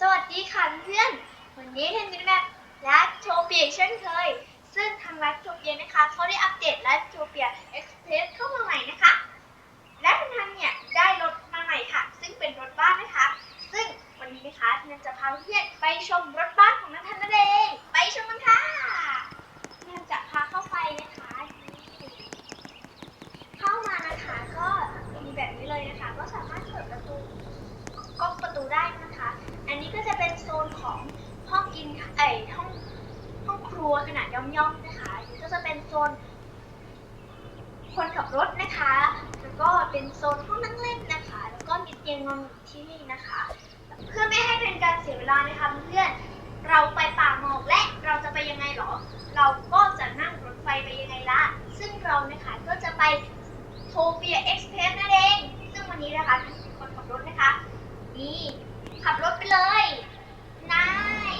สวัสดีค่ะเพื่อน วันนี้เทนมินแบบและโทเปียเช่นเคย ซึ่งทางรัฐโทเปียนะคะเขาได้อัปเดตและโทเปียเอ็กซ์เพรสเข้ามาใหม่นะคะ และทางทางเนี่ยได้รถมาใหม่ค่ะ ซึ่งเป็นรถบ้านนะคะ ซึ่งวันนี้นะคะเทนจะพาเพื่อนไปชมรถบ้านของนันทนนั่นเองไปชมกันค่ะเทนจะพาเข้าไปนะคะ เข้ามานะคะก็มีแบบนี้เลยนะคะ ก็สามารถเปิดประตูก๊อกประตูได้นะ นี้ก็จะเป็นโซนของห้องกินเอ้ยห้องห้องครัวขนาดย่อมๆนะคะอันนี้ก็จะเป็นโซนคนขับรถนะคะ แล้วก็เป็นโซนห้องนั่งเล่นนะคะ แล้วก็มีเตียงนอนอยู่ที่นี่นะคะ เพื่อไม่ให้เป็นการเสียเวลานะคะเพื่อนเราไปป่าหมอกและเราจะไปยังไงหรอ เราก็จะนั่งรถไฟไปยังไงละซึ่งเรานะคะก็จะไปโทเปียเอ็กซ์เพรสนั่นเอง ซึ่งวันนี้นะคะคนขับรถนะคะ นี่ ขับรถไปเลยนาย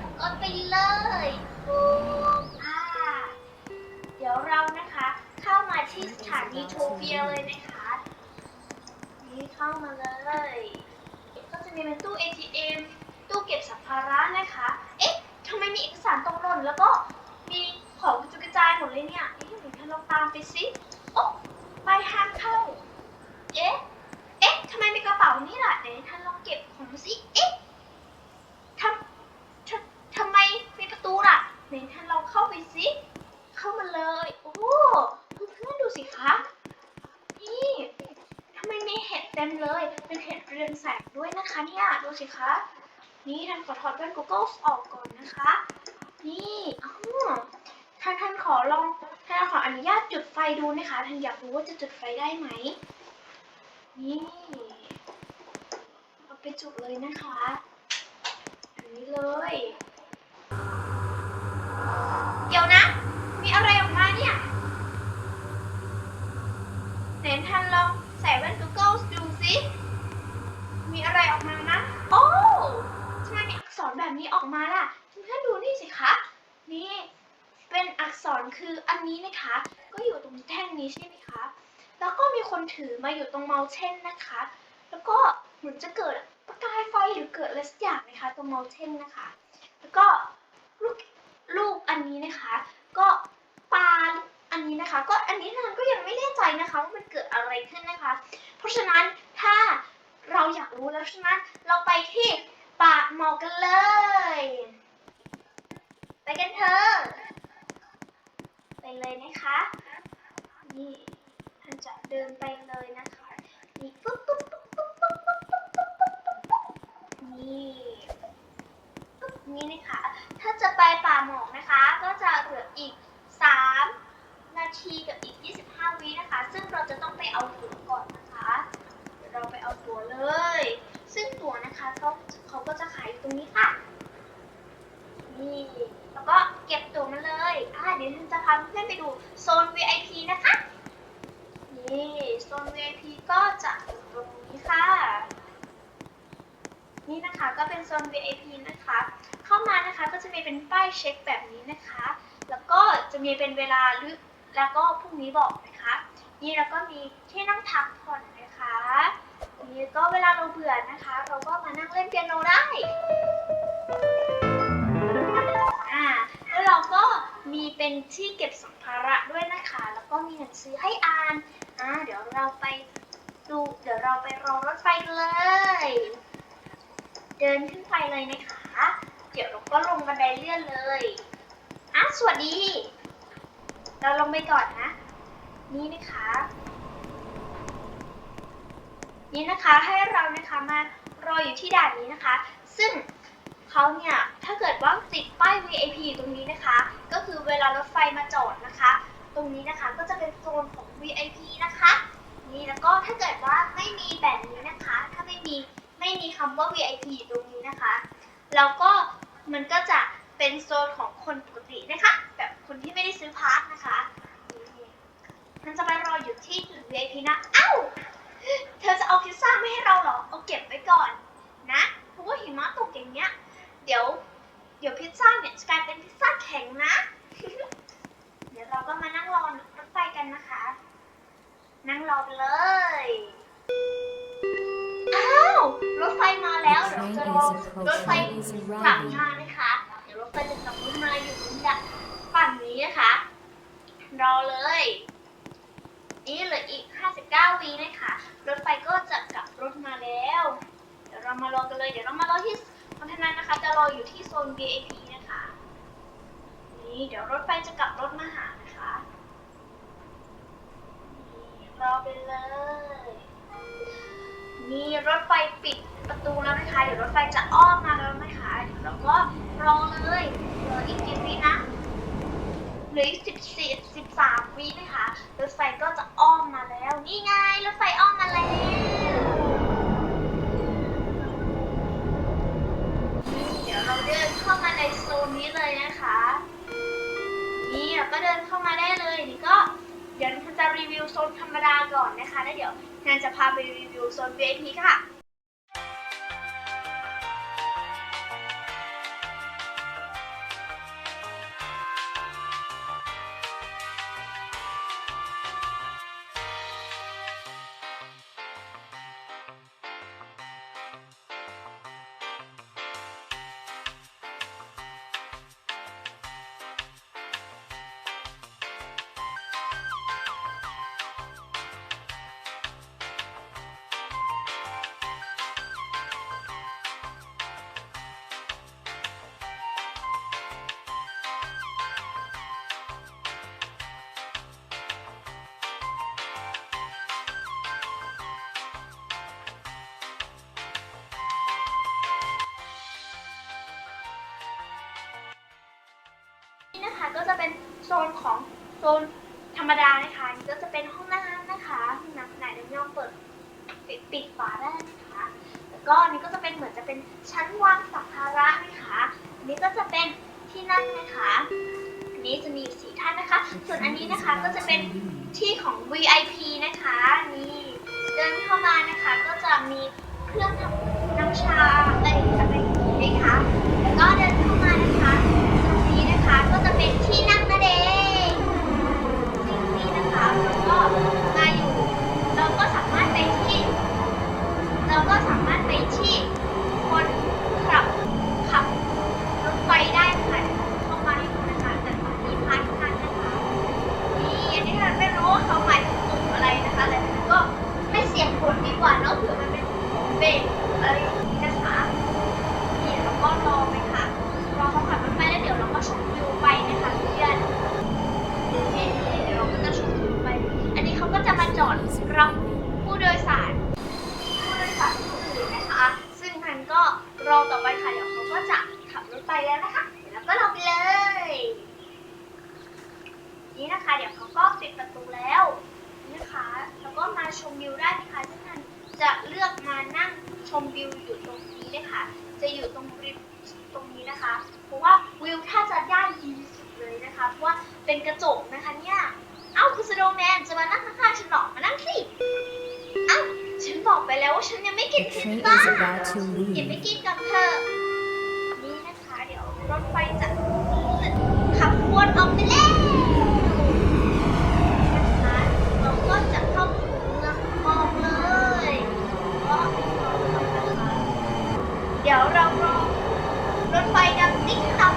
ขับรถไปเลยปุ๊บอ่าเดี๋ยวเรานะคะ เข้ามาที่สถานีโทเปียเลยนะคะ นี่เข้ามาเลย ก็จะมีเป็นตู้ ATM ตู้เก็บสัมภาระนะคะ เอ๊ะทำไมมีเอกสารตกหล่นแล้วก็มีของกระจุยกระจายหมดเลยเนี่ยเอ๊ะเดี๋ยวท่านลองตามไปสิโอ๊ะไปทางเข้า เอ๊ะเอ๊ะ ทำไมมีกระเป๋านี่ล่ะไหนท่านลองเก็บของสิ เอ๊ะทำทำทำไมมีประตูล่ะไหนท่านลองเข้าไปสิ เข้ามาเลย โอ้เพื่อนๆดูสิคะ นี่ทำไมมีเห็ดเต็มเลย เป็นเห็ดเรืองแสงด้วยนะคะเนี่ย ดูสิคะ นี่ท่านขอถอดแว่น Google ออกก่อนนะคะ นี่อ๋อท่านท่านขอลองท่านขออนุญาตจุดไฟดูนะคะ ท่านอยากรู้ว่าจะจุดไฟได้ไหมนี่ เลยนะคะ อันนี้เลย เดี๋ยวนะ มีอะไรออกมาเนี่ยไหนท่านลองใส่แว่น Google ดูสิมีอะไรออกมานะ โอ้ทำไมมีอักษรแบบนี้ออกมาล่ะทุกท่านดูนี่สิคะ นี่ เป็นอักษรคืออันนี้นะคะ ก็อยู่ตรงแท่งนี้ใช่ไหมคะ แล้วก็มีคนถือมาอยู่ตรงเมาเช่นนะคะ แล้วก็เหมือนจะเกิด หรือเกิดอะไรสักอย่างนะคะตรงเมาเช่นนะคะ แล้วก็ลูกลูกอันนี้นะคะ ก็ปลาอันนี้นะคะ ก็อันนี้นันก็ยังไม่แน่ใจนะคะว่ามันเกิดอะไรขึ้นนะคะ เพราะฉะนั้นถ้าเราอยากรู้แล้วใช่ไหมเราไปที่ป่าหมอกกันเลย ไปกันเถอะไปเลยนะคะนี่ท่านจะเดินไปเลยนะคะนี่ปุ๊บปุ๊บ นี่นะคะ ถ้าจะไปป่าหมอกนะคะ ก็จะเหลืออีก 3 นาทีกับอีก 25 วินะคะ ซึ่งเราจะต้องไปเอาตั๋วก่อนนะคะเดี๋ยวเราไปเอาตั๋วเลย ซึ่งตั๋วนะคะเขาเขาก็จะขายอยู่ตรงนี้ค่ะ นี่ แล้วก็เก็บตั๋วมาเลย อ่าเดี๋ยวฉันจะพาเพื่อนไปดูโซน VIP นะคะ นี่โซน VIP ก็จะอยู่ตรงนี้ค่ะ นี่นะคะก็เป็นโซน VIP นะคะ เข้ามานะคะก็จะมีเป็นป้ายเช็คแบบนี้นะคะ แล้วก็จะมีเป็นเวลาหรือแล้วก็พรุ่งนี้บอกนะคะ นี่แล้วก็มีที่นั่งพักผ่อนนะคะนี่ก็เวลาเราเบื่อนะคะ เราก็มานั่งเล่นเปียโนได้อ่าแล้วเราก็มีเป็นที่เก็บสัมภาระด้วยนะคะ แล้วก็มีหนังสือให้อ่านอ่าเดี๋ยวเราไปดูเดี๋ยวเราไปรอรถไฟเลย เดินขึ้นไปเลยนะคะ ก็ลงบันไดเลื่อนเลยอะสวัสดี เราลงไปก่อนนะ นี่นะคะ นี่นะคะให้เรานะคะมารออยู่ที่ด่านนี้นะคะ ซึ่งเขาเนี่ยถ้าเกิดว่าติดป้าย VIP อยู่ตรงนี้นะคะ ก็คือเวลารถไฟมาจอดนะคะ ตรงนี้นะคะก็จะเป็นโซนของ VIP นะคะ นี่แล้วก็ถ้าเกิดว่าไม่มีแบบนี้นะคะ ถ้าไม่มีไม่มีคำว่า VIP อยู่ตรงนี้นะคะแล้วก็ มันก็จะเป็นโซนของคนปกตินะคะ แบบคนที่ไม่ได้ซื้อพาสนะคะมันจะไปรออยู่ที่จุด VIP นะ เอ้า เธอจะเอาพิซซ่าไม่ให้เราเหรอ เอาเก็บไว้ก่อนนะเพราะว่าหิมะตกอย่างเงี้ย เดี๋ยว เดี๋ยวพิซซ่าเนี่ยจะกลายเป็นพิซซ่าแข็งนะ เดี๋ยวเราก็มานั่งรอรถไฟกันนะคะ นั่งรอไปเลย รถไฟมาแล้ว The เดี๋ยว train จะ is รอรถไฟ approaching. Is กลับ arriving. มานะคะ เดี๋ยวรถไฟจะกลับรถมาอยู่ตรงดักฝั่งนี้นะคะ รอเลย นี่เหลืออีก 59วินะคะ รถไฟก็จะกลับรถมาแล้ว เดี๋ยวเรามารอกันเลย เดี๋ยวเรามารอที่พัฒนานะคะ จะรออยู่ที่โซน VIP นะคะ นี่เดี๋ยวรถไฟจะกลับรถมาหานะคะ นี่รอไปเลย นี่รถไฟปิดประตูแล้วนะคะ เดี๋ยวรถไฟจะอ้อมมาแล้วนะคะเดี๋ยวเราก็รอเลยเหลืออีกกี่วินะเหลืออีกสิบสี่สิบสามวินะคะ รถไฟก็จะอ้อมมาแล้ว นี่ไงรถไฟอ้อมมาแล้วเดี๋ยวเราเดินเข้ามาในโซนนี้เลยนะคะ นี่เราก็เดินเข้ามาได้เลยนี่ก็เดี๋ยวเราจะรีวิวโซนธรรมดาก่อนนะคะแล้วเดี๋ยว แนนจะพาไปรีวิวโซน VIP ค่ะ ก็จะเป็นโซนของโซนธรรมดานะคะนี่ก็จะเป็นห้องน้ำนะคะห้องน้ำขนาดเล็กย่อมเปิดปิดปิดฝาได้นะคะ แล้วก็อันนี้ก็จะเป็นเหมือนจะเป็นชั้นวางสัมภาระนะคะอันนี้ก็จะเป็นที่นั่งนะคะอันนี้จะมีสีท่านนะคะ ส่วนอันนี้นะคะก็จะเป็นที่ของ VIP นะคะนี่เดินเข้ามานะคะก็จะมีเครื่องทำน้ำชาอะไรอะไรอย่างนี้ยนะคะแล้วก็เดิน ที่นั่งนั่นเองสิ่งนี้นะคะเราก็มาอยู่ เราก็สามารถไปที่ เราก็สามารถไปที่คนขับขับรถไฟได้นะคะเข้ามาให้ดูนะคะแต่ตอนนี้พาร์ทนั้นนะคะ นี่อันนี้เราไม่รู้ว่าเขาหมายถึงกลุ่มอะไรนะคะแต่ก็ไม่เสี่ยงผลดีกว่าเนอะเผื่อมันเป็นเบรกอะไรอย่างนี้นะคะ นี่เราก็รอไปค่ะ รอเขาขับรถไปแล้วเดี๋ยวเราก็ชมวิวไปนะคะเพื่อนนี่เดี๋ยวเราก็จะชมวิวไป อันนี้เขาก็จะมาจอดรับผู้โดยสาร ผู้โดยสารคนอื่นนะคะ ซึ่งมันก็ รอต่อไปค่ะเดี๋ยวเขาก็จะขับรถไปแล้วนะคะเดี๋ยวเราก็รอไปเลย นี่นะคะ เดี๋ยวเขาก็ปิดประตูแล้วนี่นะคะแล้วก็มาชมวิวได้นะคะซึ่งมันจะเลือกมานั่งชมวิวอยู่ตรงนี้เลยค่ะ จะอยู่ตรงริมตรงนี้นะคะ เพราะว่าวิวถ้าจะได้ดีสุดเลยนะคะ เพราะว่าเป็นกระจกนะคะเนี่ย เอ้าคุณสโดแมนจะมานั่งข้างๆฉันหรอมานั่งสิ อ้าฉันบอกไปแล้วว่าฉันยังไม่กิน The พิซ train ซ่า is about to อย่าไป leave. กินกับเธอ นี่นะคะ เดี๋ยวรถไฟจะขับวนออกไปแล้วนะคะเราก็จะเข้าสู่เมืองมองเลยก็นะคะเดี๋ยวเรารอรถไฟดังติ๊กต๊อก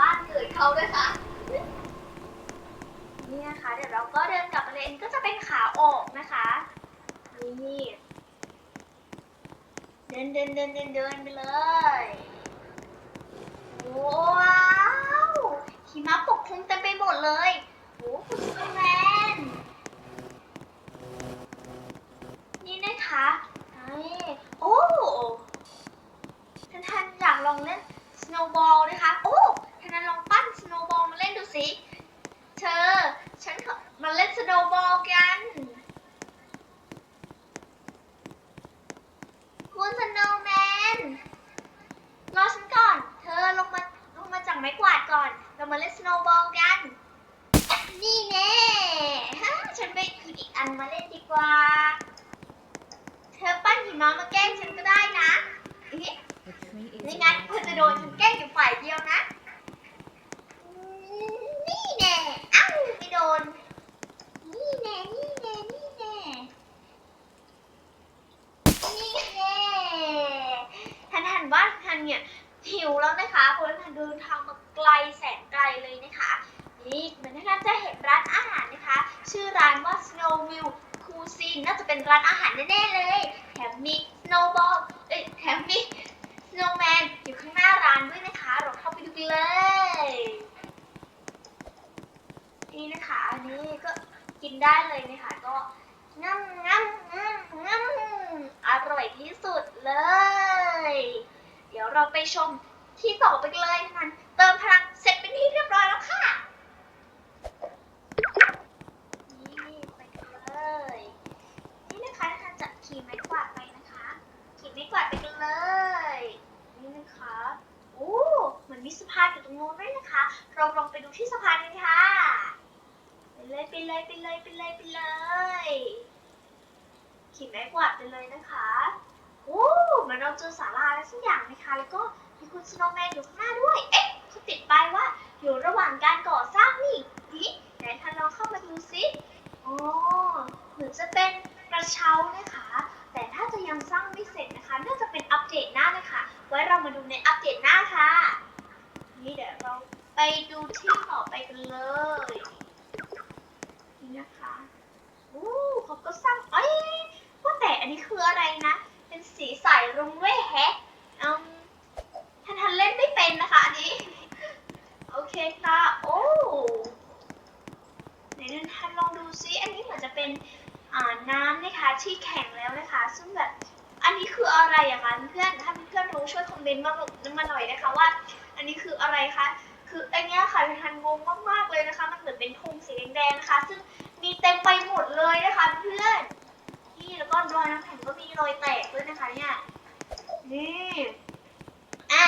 บ้านเกิดเขาด้วยค่ะ นี่นะคะ เดี๋ยวเราก็เดินกลับมาเลยอันนี้ก็จะเป็นขาออกนะคะนี่เดินเดินเดินเดินเดินไปเลยว้าวหิมะปกคลุมเต็มไปหมดเลยโอ้คุณซูเปอร์แมนนี่นะคะนี่โอ้ท่านท่านอยากลองเล่น นนั้นลองปั้นสโนว์บอลมาเล่นดูสิ เธอ ฉันมาเล่นสโนว์บอลกัน คุณสโนว์แมน รอฉันก่อน เธอลงมาลงมาจากไม้กวาดก่อน เรามาเล่นสโนว์บอลกัน นี่แน่ฮะฉันไปหยิบอีกอันมาเล่นดีกว่า เธอปั้นหิมะมาแกล้งฉันก็ได้นะนี่งั้นเธอจะโดนฉันแกล้งอยู่ฝ่ายเดียวนะ เลยนะคะก็งั้มงั้มงั้มงั้มอร่อยที่สุดเลย เดี๋ยวเราไปชมที่ต่อไปเลยนะคะเติมพลังเสร็จเป็นที่เรียบร้อยแล้วค่ะนี่ไปกันเลยนี่นะคะนะคะจะขี่ไม้กวาดไปนะคะขี่ไม้กวาดไปกันเลย นี่นะคะโอ้เหมือนมีสะพานอยู่ตรงโน้นด้วยนะคะ เราลองไปดูที่สะพานกันค่ะ เลยไปเลยไปเลยไปเลยไปเลยขี่ไม้กวาดไปเลยนะคะโอ้มือนเราเจอศาลาอะไรสักอย่างนะคะแล้วก็มีคุณสโนว์แมนอยู่ข้างหน้าด้วย เอ๊ะเขาติดป้ายว่าอยู่ระหว่างการก่อสร้างนี่นี่ไหนทันลองเข้ามาดูซิอ๋อเหมือนจะเป็นกระเช้านะคะ แต่ถ้าจะยังสร้างไม่เสร็จนะคะ น่าจะเป็นอัปเดตหน้านะคะ ไว้เรามาดูในอัปเดตหน้าค่ะ นี่เดี๋ยวเราไปดูที่ต่อไปกันเลย อ้เขาก็สร้างเอ้ยว่าแต่อันนี้คืออะไรนะ เป็นสีใสรุ้งด้วยแฮะอืมท่านทันเล่นไม่เป็นนะคะอันนี้ โอเคค่ะโอ้ไหนนันทันลองดูซิอันนี้เหมือนจะเป็นอ่าน้ำนะคะที่แข็งแล้วนะคะ ซึ่งแบบอันนี้คืออะไรอะคะเพื่อนถ้าเพื่อนรู้ช่วยคอมเมนต์มามาหน่อยนะคะว่า อันนี้คืออะไรคะคืออันนี้ค่ะทันงงมากๆเลยนะคะ มันเหมือนเป็นธงสีแดงๆนะคะ ซึ่ง มีเต็มไปหมดเลยนะคะเพื่อนนี่แล้วก็รอยน้ำแข็งก็มีรอยแตกด้วยนะคะเนี่ยนี่อะ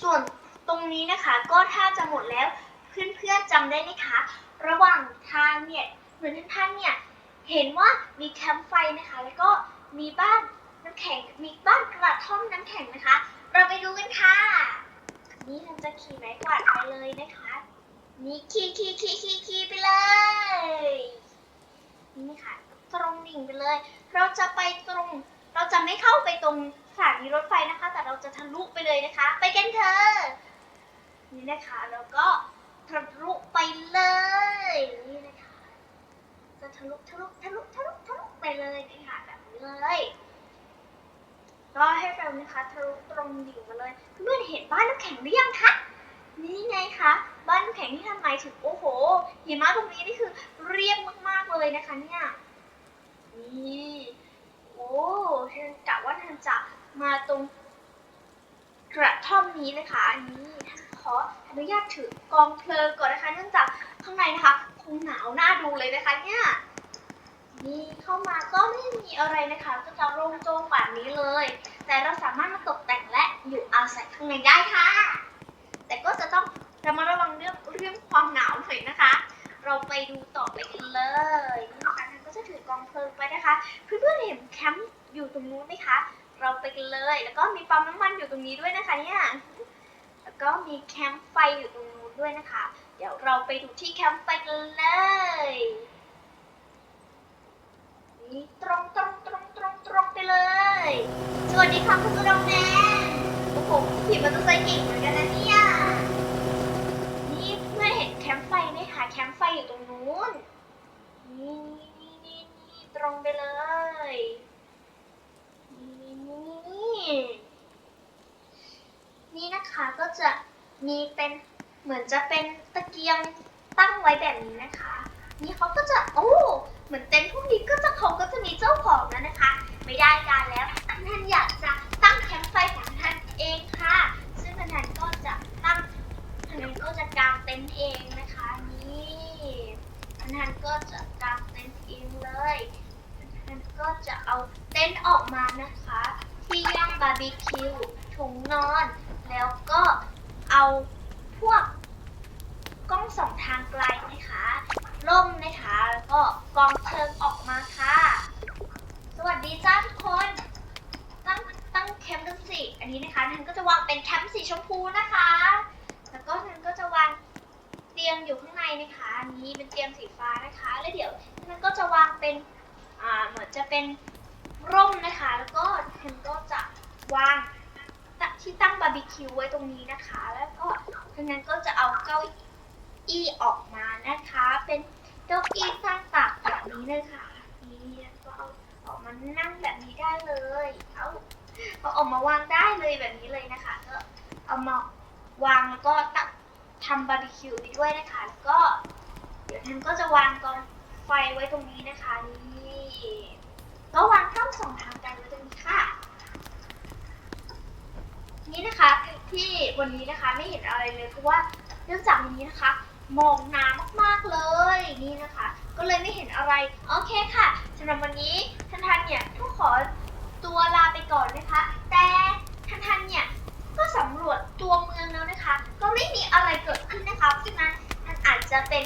ส่วนตรงนี้นะคะ ก็ถ้าจะหมดแล้วเพื่อนๆจำได้ไหมคะ ระหว่างทางเนี่ยเหมือนท่านเนี่ยเห็นว่ามีแคมป์ไฟนะคะ แล้วก็มีบ้านน้ำแข็งมีบ้านกระท่อมน้ำแข็งนะคะ เราไปดูกันค่ะ นี่เราจะขี่ไม้กวาดไปเลยนะคะ นี่ขี่ขี่ขี่ขี่ขี่ไปเลยนี่ค่ะ ตรงดิ่งไปเลย เราจะไปตรง เราจะไม่เข้าไปตรงสถานีรถไฟนะคะ แต่เราจะทะลุไปเลยนะคะ ไปกันเถอะนี่นะคะแล้วก็ทะลุไปเลยนี่นะคะ จะทะลุทะลุทะลุทะลุทะลุไปเลยนะคะแบบนี้เลยก็ให้เรานะคะทะลุตรงดิ่งมาเลยเพื่อนเห็นบ้านน้ำแข็งหรือยังคะนี่ไงคะ บ้านแข็งที่ทำหมายถึงโอ้โหหิมะตรงนี้นี่คือเรียบมากๆเลยนะคะเนี่ยนี่โอ้ฉันกะว่าท่านจะมาตรงกระท่อมนี้นะคะอันนี้ขออนุญาตถือกองเพลิงก่อนนะคะ เนื่องจากข้างในนะคะคงหนาวน่าดูเลยนะคะเนี่ยนี่เข้ามาก็ไม่มีอะไรนะคะก็จะโล่งโจ้งแบบนี้เลย แต่เราสามารถมาตกแต่งและอยู่อาศัยข้างในได้ค่ะ แต่ก็จะต้อง ระมัดระวังเรื่องเรื่องความหนาวหน่อยนะคะ เราไปดูต่อไปกันเลยนี่นะคะท่านก็จะถือกองเพลิงไปนะคะเพื่อนๆเห็นแคมป์อยู่ตรงนู้นไหมคะ เราไปกันเลย แล้วก็มีปั๊มน้ำมันอยู่ตรงนี้ด้วยนะคะเนี่ยแล้วก็มีแคมป์ไฟอยู่ตรงนู้นด้วยนะคะ เดี๋ยวเราไปดูที่แคมป์ไฟกันเลยนี่ตรงตรงตรงตรงตรงไปเลย สวัสดีค่ะคุณกระดองแมนโอ้โหขี่มอเตอร์ไซค์เก่งเหมือนกันนะเนี่ย นี่เพื่อนเห็นแคมป์ไฟไหมคะแคมป์ไฟอยู่ตรง นู้น นี่นี่นี่นี่ตรงไปเลยนี่นี่นี่นี่นะคะก็จะมีเป็นเหมือนจะเป็นตะเกียงตั้งไว้แบบนี้นะคะ นี่เขาก็จะโอ้เหมือนเต็นท์พวกนี้ก็จะเขาก็จะมีเจ้าของแล้วนะคะ ไม่ได้การแล้วท่านอยากจะตั้งแคมป์ไฟของท่านเองค่ะ ซึ่งท่านก็จะตั้งท่านก็จะกางเต็นท์เองนะคะ ท่านก็จะกางเต็นท์เองเลยท่านก็จะเอาเต็นท์ออกมานะคะ ที่ย่างบาร์บีคิวถุงนอน แล้วก็เอาพวกกล้องสองทางไกลนะคะ เลยค่ะนี่ก็เอาออกมานั่งแบบนี้ได้เลย เอาเอาออกมาวางได้เลยแบบนี้เลยนะคะ ก็เอามาวางแล้วก็ตักทำบาร์บีคิวไปด้วยนะคะแล้วก็ เดี๋ยวทันก็จะวางกองไฟไว้ตรงนี้นะคะนี่ก็วางทั้งสองทางกันไว้ตรงนี้ค่ะ นี่นะคะที่วันนี้นะคะไม่เห็นอะไรเลยเพราะว่าเนื่องจากวันนี้นะคะ มองน้ำมากๆเลยนี่นะคะ ก็เลยไม่เห็นอะไร โอเคค่ะสำหรับวันนี้ท่านทันเนี่ยต้องขอตัวลาไปก่อนนะคะ แต่ท่านทันเนี่ยก็สำรวจตัวเมืองแล้วนะคะ ก็ไม่มีอะไรเกิดขึ้นนะคะเพราะฉะนั้นท่านอาจจะเป็น